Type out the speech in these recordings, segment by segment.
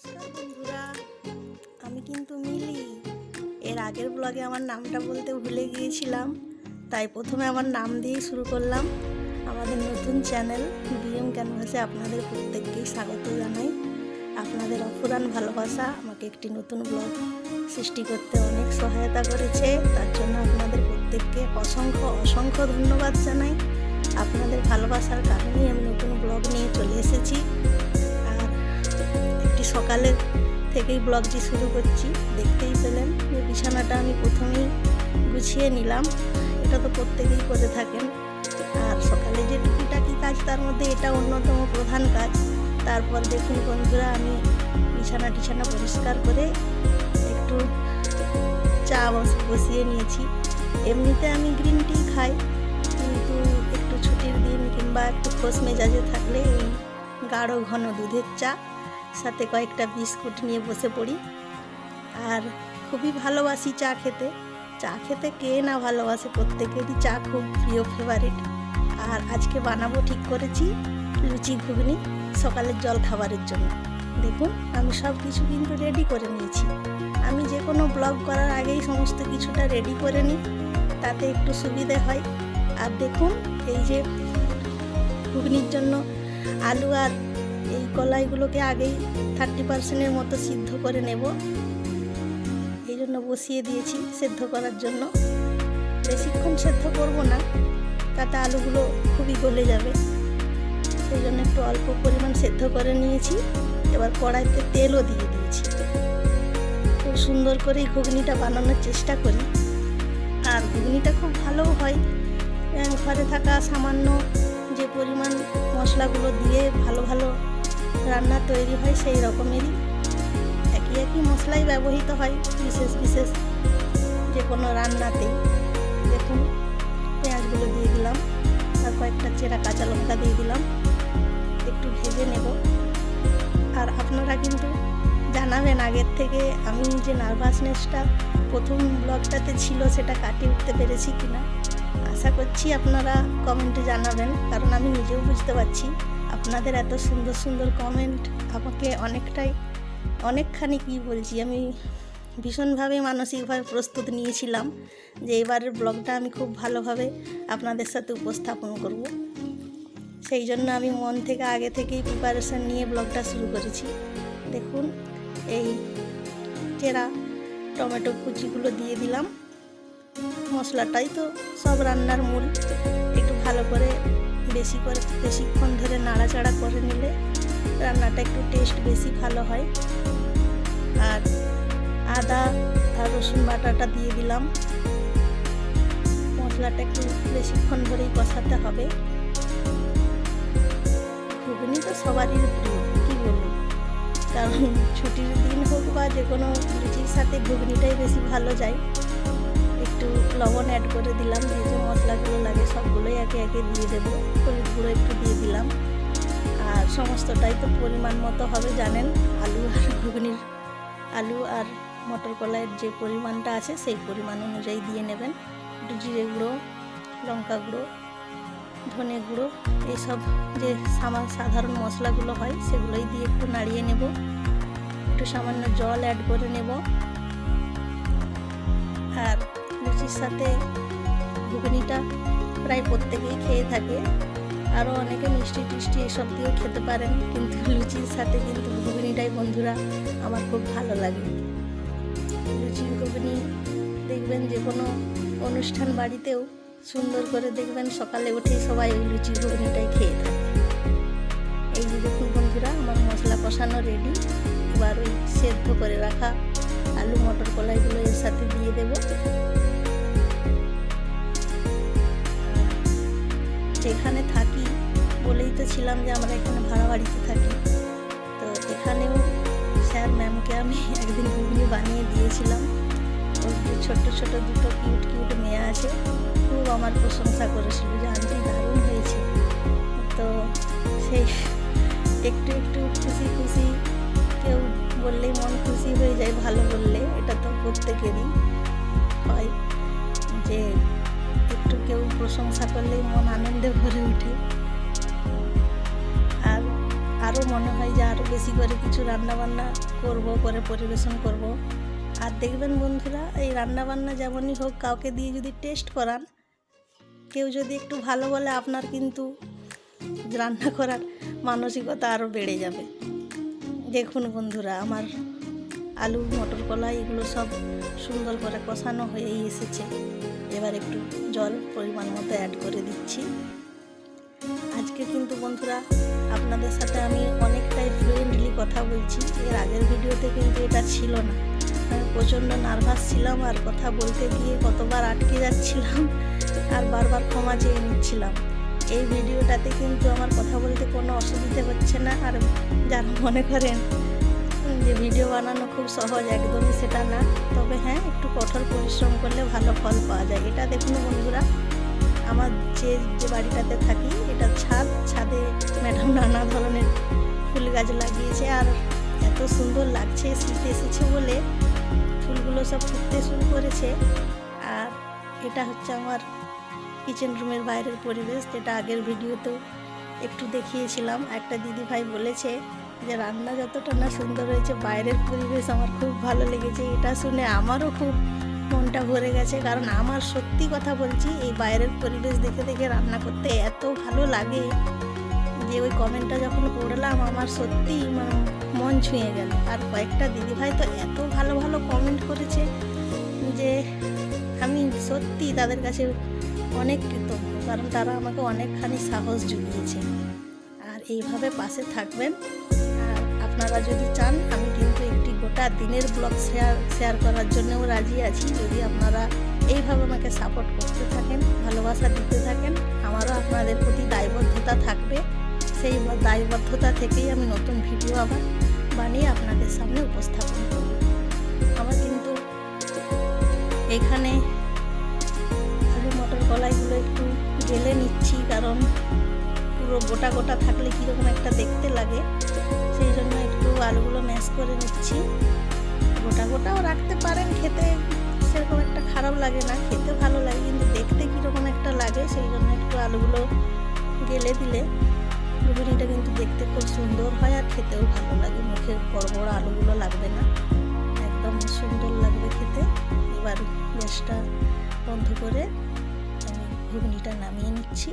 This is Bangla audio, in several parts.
নমস্কার বন্ধুরা, আমি কিন্তু মিলি। এর আগের ব্লগে আমার নামটা বলতে ভুলে গিয়েছিলাম, তাই প্রথমে আমার নাম দিয়ে শুরু করলাম। আমাদের নতুন চ্যানেল বিএম ক্যানভাসে আপনাদের প্রত্যেককেই স্বাগত জানাই। আপনাদের অফুরান ভালোবাসা আমাকে একটি নতুন ব্লগ সৃষ্টি করতে অনেক সহায়তা করেছে। তার জন্য আপনাদের প্রত্যেককে অসংখ্য অসংখ্য ধন্যবাদ জানাই। আপনাদের ভালোবাসার কারণেই আমি নতুন ব্লগ নিয়ে চলে এসেছি। একটি সকালের থেকেই ব্লগটি শুরু করছি। দেখতেই পেলেন যে বিছানাটা আমি প্রথমেই গুছিয়ে নিলাম। এটা তো প্রত্যেকেই করে থাকেন। আর সকালে যে টুকিটাকি কাজ, তার মধ্যে এটা অন্যতম প্রধান কাজ। তারপর দেখুন বন্ধুরা, আমি বিছানা টিছানা পরিষ্কার করে একটু চা বস- বসিয়ে নিয়েছি। এমনিতে আমি গ্রিন টি খাই, কিন্তু একটু ছুটির দিন কিংবা একটু খোশ মেজাজে থাকলে এই গাঢ় ঘন দুধের চা সাথে কয়েকটা বিস্কুট নিয়ে বসে পড়ি। আর খুবই ভালোবাসি চা খেতে। চা খেতে কে না ভালোবাসে প্রত্যেকেরই চা খুব প্রিয় ফেভারিট আর আজকে বানাবো ঠিক করেছি লুচি ঘুগনি সকালের জল খাবারের জন্য। দেখুন, আমি সব কিছু কিন্তু রেডি করে নিয়েছি। আমি যে কোনো ব্লগ করার আগেই সমস্ত কিছুটা রেডি করে নিই, তাতে একটু সুবিধে হয়। আর দেখুন, এই যে ঘুগনির জন্য আলু আর কলাইগুলোকে আগেই থার্টি পার্সেন্টের মতো সিদ্ধ করে নেব। এই জন্য বসিয়ে দিয়েছি সেদ্ধ করার জন্য। বেশিক্ষণ সেদ্ধ করব না, তাতে আলুগুলো খুবই গলে যাবে। সেই জন্য একটু অল্প পরিমাণ সেদ্ধ করে নিয়েছি। এবার কড়াইতে তেলও দিয়ে দিয়েছি। খুব সুন্দর করে ঘুগনিটা বানানোর চেষ্টা করি। আর ঘুগনিটা খুব ভালোও হয়। ঘরে থাকা সামান্য যে পরিমাণ মশলাগুলো দিয়ে ভালো ভালো রান্না তৈরি হয় সেই রকমেরই। একই একই মশলাই ব্যবহৃত হয় বিশেষ বিশেষ যে কোনো রান্নাতেই। দেখুন, পেঁয়াজগুলো দিয়ে দিলাম, আর কয়েকটা চেরা কাঁচা লঙ্কা দিয়ে দিলাম। একটু ভেজে নেব। আর আপনারা কিন্তু জানাবেন আগের থেকে আমি যে নার্ভাসনেসটা প্রথম ব্লগটাতে ছিল সেটা কাটিয়ে উঠতে পেরেছি কিনা। আশা করছি আপনারা কমেন্টে জানাবেন, কারণ আমি নিজেও বুঝতে পারছি আপনাদের এত সুন্দর সুন্দর কমেন্ট আমাকে অনেকটাই, অনেকখানি কি বলছি, আমি ভীষণভাবে মানসিকভাবে প্রস্তুত নিয়েছিলাম যে এবারের ব্লগটা আমি খুব ভালোভাবে আপনাদের সাথে উপস্থাপন করব। সেই জন্য আমি মন থেকে আগে থেকেই প্রিপারেশান নিয়ে ব্লগটা শুরু করেছি। দেখুন, এই চেরা টমেটো কুচিগুলো দিয়ে দিলাম। মশলাটাই তো সব রান্নার মূল, একটু ভালো করে বেশি করে, বেশিক্ষণ ধরে নাড়াচাড়া করে নিলে রান্নাটা একটু টেস্ট বেশি ভালো হয়। আর আদা আর রসুন বাটাটা দিয়ে দিলাম। মশলাটা একটু বেশিক্ষণ ধরেই কষাতে হবে। ঘুগনি তো সবারই প্রিয়, কী বলব? কারণ ছুটির দিন হোক বা যে কোনো লুচির সাথে ঘুগনিটাই বেশি ভালো যায়। লবণ অ্যাড করে দিলাম যে যে মশলাগুলো লাগে সবগুলোই একে একে দিয়ে দেবো। হলুদ গুঁড়ো একটু দিয়ে দিলাম। আর সমস্তটাই তো পরিমাণ মতো হবে জানেন, আলু আর ঘুগনির আলু আর মটর কলাইয়ের যে পরিমাণটা আছে সেই পরিমাণ অনুযায়ী দিয়ে নেবেন। একটু জিরে গুঁড়ো, লঙ্কা গুঁড়ো, ধনে গুঁড়ো, এইসব যে সামা, সাধারণ মশলাগুলো হয় সেগুলোই দিয়ে একটু নাড়িয়ে নেব। একটু সামান্য জল অ্যাড করে নেব। আর লুচির সাথে ঘুগনিটা প্রায় প্রত্যেকেই খেয়ে থাকে। আরও অনেকে মিষ্টি টিষ্টি এসব দিয়েও খেতে পারেন, কিন্তু লুচির সাথে কিন্তু ঘুগনিটাই বন্ধুরা আমার খুব ভালো লাগে। লুচি ঘুগনি দেখবেন যে কোনো অনুষ্ঠান বাড়িতেও সুন্দর করে দেখবেন, সকালে উঠেই সবাই ওই লুচি ঘুগনিটাই খেয়ে থাকে। এই যে দেখুন বন্ধুরা, আমার মশলা কষানো রেডি এবার ওই সেদ্ধ করে রাখা আলু, মটর কলাইগুলো এর সাথে দিয়ে দেবো। যেখানে থাকি বলেই তো ছিলাম যে আমরা এখানে ভাড়া বাড়িতে থাকি। তো এখানেও স্যার ম্যামকে আমি একদিন ঘুগনি বানিয়ে দিয়েছিলাম। ওর ছোট্ট ছোট দুটো কিউট কিউট মেয়ে আছে, খুব আমার প্রশংসা করেছিল যে আন্টি দারুণ হয়েছে। তো সেই একটু একটু খুশি খুশি কেউ বললেই মন খুশি হয়ে যায়, ভালো বললে, এটা তো প্রত্যেকেরই। হয় প্রশংসা করলেই মন আনন্দে ভরে ওঠে। আর আরও মনে হয় যে আরও বেশি করে কিছু রান্নাবান্না করব, করে পরিবেশন করব। আর দেখবেন বন্ধুরা, এই রান্নাবান্না যেমনই হোক, কাউকে দিয়ে যদি টেস্ট করান, কেউ যদি একটু ভালো বলে, আপনার কিন্তু রান্না করার মানসিকতা আরও বেড়ে যাবে। দেখুন বন্ধুরা, আমার আলু, মটর কলা এগুলো সব সুন্দর করে কষানো হয়েই এসেছে। এবার একটু জল পরিমাণ মতো অ্যাড করে দিচ্ছি। আজকে কিন্তু বন্ধুরা আপনাদের সাথে আমি অনেকটাই ফ্লুয়েন্টলি কথা বলছি। এর আগের ভিডিওতে কিন্তু এটা ছিল না। আমি প্রচণ্ড নার্ভাস ছিলাম আর কথা বলতে গিয়ে কতবার আটকে যাচ্ছিলাম আর বারবার ক্ষমা চেয়ে নিচ্ছিলাম। এই ভিডিওটাতে কিন্তু আমার কথা বলতে কোনো অসুবিধে হচ্ছে না আর যারা মনে করেন যে ভিডিও বানানো খুব সহজ, একদমই সেটা না। তবে হ্যাঁ একটু কঠোর পরিশ্রম করলে ভালো ফল পাওয়া যায়। এটা দেখুন বন্ধুরা, আমার যে যে বাড়িটাতে থাকি, এটা ছাদ, ছাদে ম্যাডাম নানা ধরনের ফুল গাছ লাগিয়েছে আর এত সুন্দর লাগছে শীত এসেছে বলে ফুলগুলো সব ফুটতে শুরু করেছে। আর এটা হচ্ছে আমার কিচেন রুমের বাইরের পরিবেশ, যেটা আগের ভিডিওতেও একটু দেখিয়েছিলাম। একটা দিদি ভাই বলেছে যে রান্না যতটা না সুন্দর হয়েছে, বাইরের পরিবেশ আমার খুব ভালো লেগেছে। এটা শুনে আমারও খুব মনটা ভরে গেছে। কারণ আমার সত্যি কথা বলছি, এই বাইরের পরিবেশ দেখে দেখে রান্না করতে এত ভালো লাগে যে ওই কমেন্টটা যখন পড়লাম, আমার সত্যি মানে মন ছুঁয়ে গেল। আর কয়েকটা দিদিভাই তো এত ভালো ভালো কমেন্ট করেছে যে আমি সত্যি তাদের কাছে অনেক কৃতজ্ঞ, কারণ তারা আমাকে অনেকখানি সাহস জুগিয়েছে। আর এইভাবে পাশে থাকবেন। আপনারা যদি চান, আমি কিন্তু একটি গোটা দিনের ব্লগ শেয়ার শেয়ার করার জন্যও রাজি আছি। যদি আপনারা এইভাবে আমাকে সাপোর্ট করতে থাকেন, ভালোবাসা দিতে থাকেন, আমারও আপনাদের প্রতি দায়বদ্ধতা থাকবে। সেই দায়বদ্ধতা থেকেই আমি নতুন ভিডিও আবার বানিয়ে আপনাদের সামনে উপস্থাপন করব। আমার কিন্তু এখানে আলু মটর কলাইগুলো একটু গেলে নিচ্ছি, কারণ পুরো গোটা গোটা থাকলে কীরকম একটা দেখতে লাগে। আলুগুলো ম্যাশ করে নিচ্ছি। গোটা গোটাও রাখতে পারেন, খেতে সেরকম একটা খারাপ লাগে না, খেতে ভালো লাগে, কিন্তু দেখতে কীরকম একটা লাগে, সেই জন্য একটু আলুগুলো গেলে দিলে ঘুগনিটা কিন্তু দেখতে খুব সুন্দর হয় আর খেতেও ভালো লাগে, মুখে বড় বড় আলুগুলো লাগবে না, একদম সুন্দর লাগবে খেতে। এবার গ্যাসটা বন্ধ করে আমি ঘুগনিটা নামিয়ে নিচ্ছি।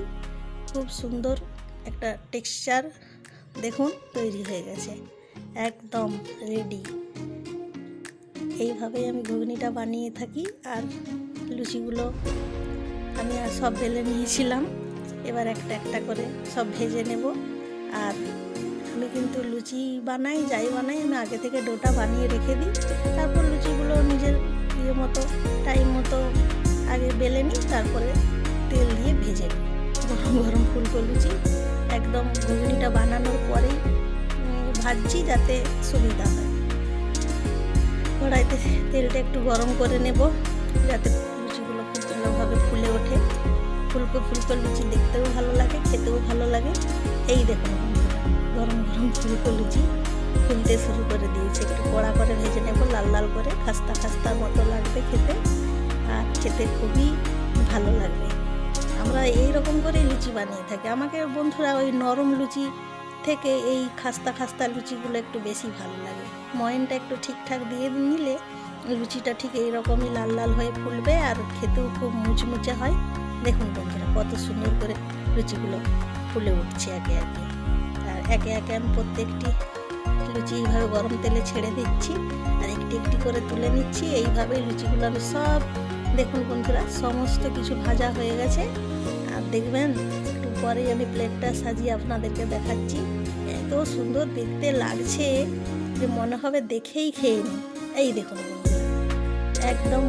খুব সুন্দর একটা টেক্সচার দেখুন, তৈরি হয়ে গেছে। একদম রেডি এইভাবেই আমি ঘুগনিটা বানিয়ে থাকি আর লুচিগুলো আমি আর সব বেলে নিয়েছিলাম। এবার একটা একটা করে সব ভেজে নেব। আর আমি কিন্তু লুচি বানাই, যাই বানাই, আমি আগে থেকে ডোটা বানিয়ে রেখে দিই। তারপর লুচিগুলো নিজের ইয়ে মতো টাইম মতো আগে বেলে নিই, তারপরে তেল দিয়ে ভেজে নিই। গরম গরম ফুলকো লুচি। একদম ঘুগনিটা বানানোর পরেই ভাজছি যাতে সুবিধা হয়। কড়াইতে তেলটা একটু গরম করে নেব, যাতে লুচিগুলো খুব ভালোভাবে ফুলে ওঠে। ফুলকো ফুলকো লুচি দেখতেও ভালো লাগে, খেতেও ভালো লাগে। এই দেখুন গরম গরম ফুলকো লুচি। ফুলতে শুরু করে দিয়েছে, একটু কড়া করে ভেজে নেব, লাল লাল করে, খাস্তা খাস্তার মতো লাগবে খেতে। আর খেতে খুবই ভালো লাগবে। আমরা এই রকম করেই লুচি বানিয়ে থাকি। আমাকে বন্ধুরা ওই নরম লুচি থেকে এই খাস্তা খাস্তা লুচিগুলো একটু বেশি ভালো লাগে। ময়নটা একটু ঠিকঠাক দিয়ে নিলে লুচিটা ঠিক এই রকমই লাল লাল হয়ে ফুলবে আর খেতেও খুব মুচমুচে হয়। দেখুন বন্ধুরা, কত সুন্দর করে লুচিগুলো ফুলে উঠছে একে একে। আর একে একে আমি প্রত্যেকটি লুচি এইভাবে গরম তেলে ছেড়ে দিচ্ছি আর একটি একটি করে তুলে নিচ্ছি। এইভাবেই লুচিগুলো আমি সব, দেখুন বন্ধুরা, সমস্ত কিছু ভাজা হয়ে গেছে। আর দেখবেন পরেই আমি প্লেটটা সাজিয়ে আপনাদেরকে দেখাচ্ছি। এত সুন্দর দেখতে লাগছে যে মনে হবে দেখেই খেয়ে নিই এই দেখুন একদম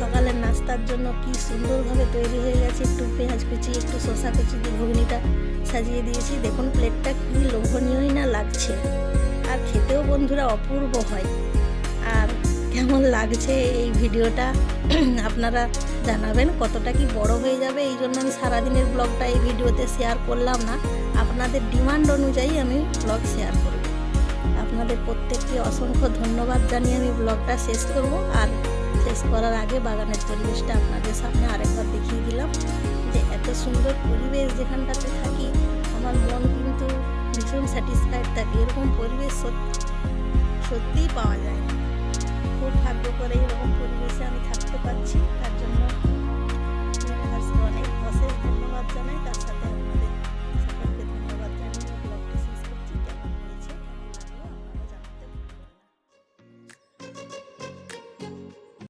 সকালের নাস্তার জন্য কি সুন্দরভাবে তৈরি হয়ে গেছে। একটু পেঁয়াজ কুচি, একটু শসা কুচি দিয়ে ঘুগনিটা সাজিয়ে দিয়েছি। দেখুন, প্লেটটা কি লোভনীয়ই না লাগছে। আর খেতেও বন্ধুরা অপূর্ব হয়। কেমন লাগছে এই ভিডিওটা? আপনারা জানাবেন কতটা কি বড় হয়ে যাবে? এই জন্য আমি সারাদিনের ব্লগটা এই ভিডিওতে শেয়ার করলাম না। আপনাদের ডিমান্ড অনুযায়ী আমি ব্লগ শেয়ার করব। আপনাদের প্রত্যেককে অসংখ্য ধন্যবাদ জানিয়ে আমি ব্লগটা শেষ করব। আর শেষ করার আগে বাগানের পরিবেশটা আপনাদের সামনে আরেকবার দেখিয়ে দিলাম যে এত সুন্দর পরিবেশ যেখানটাতে থাকি, আমার মন কিন্তু ভীষণ স্যাটিসফাইড থাকে। এরকম পরিবেশ সত্যি সত্যিই পাওয়া যায় খুব ভাগ্য করে এরকম পরিবেশে আমি থাকতে পারছি। তার জন্য অনেক অশেষ ধন্যবাদ জানাই। তার সাথে আপনাদের